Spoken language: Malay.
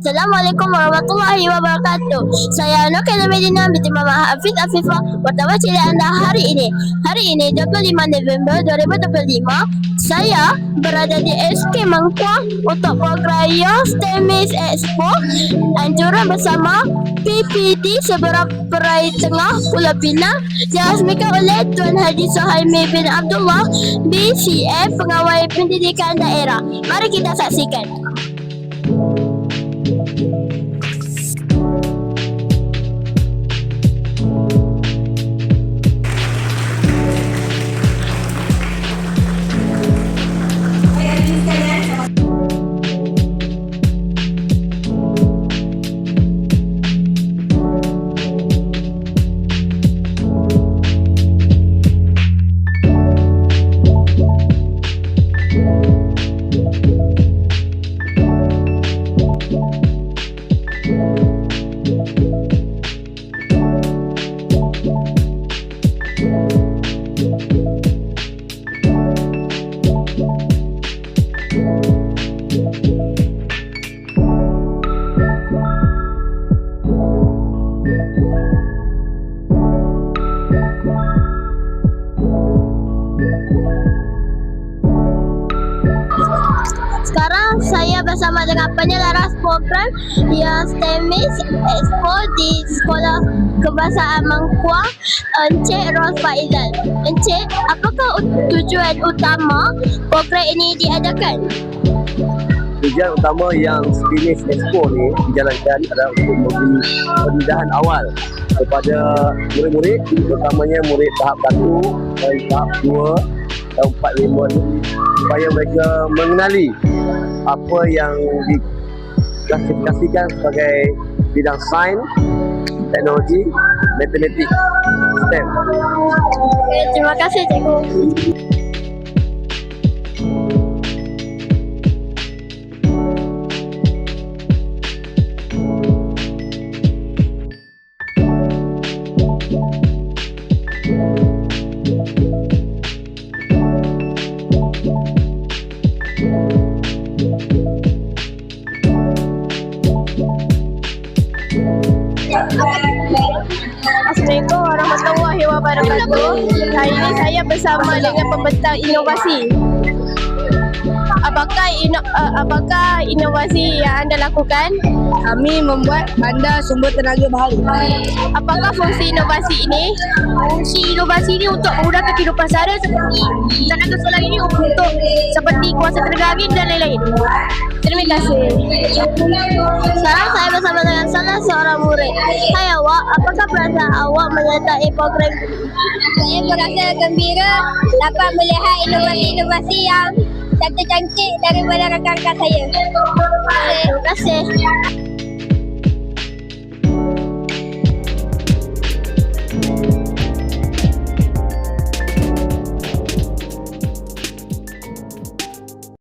Assalamualaikum warahmatullahi wabarakatuh. Saya Nur Kalamedina binti Mama Hafiz Afifah Wartawan cilik anda hari ini. Hari ini 25 November 2025 Saya berada di SK Mangkuang Untuk program Young STEMIS Expo Anjuran bersama PPD Seberang Perai Tengah Pulau Pinang Diasmikan oleh Tuan Haji Suhaimi bin Abdullah BCF Pengawal Pendidikan Daerah Mari kita saksikan thank you Sekarang saya bersama dengan penyelaras program yang STEMIS Expo di Sekolah Kebahasaan Mangkuang Encik Ros Faizal. Encik, apakah tujuan utama program ini diadakan? Tujuan utama yang Spinis Expo ni dijalankan adalah untuk memberi pendidikan awal kepada murid-murid terutamanya murid tahap 1 dan tahap 2 dan 4 5 ni supaya mereka mengenali apa yang diklasifikasikan sebagai bidang sains, teknologi, matematik, STEM. Terima kasih cikgu. Assalamualaikum warahmatullahi wabarakatuh. Hari ini saya bersama dengan pembentang inovasi. Apakah ino, uh, apakah inovasi yang anda lakukan? Kami membuat bandar sumber tenaga baharu. Apakah fungsi inovasi ini? Fungsi inovasi ini untuk memudahkan kehidupan sehari seperti tenaga solar ini untuk seperti kuasa tenaga angin dan lain-lain. Terima kasih. Sekarang saya bersama dengan salah seorang murid. Hai awak, apakah perasaan awak menyertai program Saya merasa gembira dapat melihat inovasi-inovasi yang cantik-cantik daripada rakan-rakan saya. Terima kasih.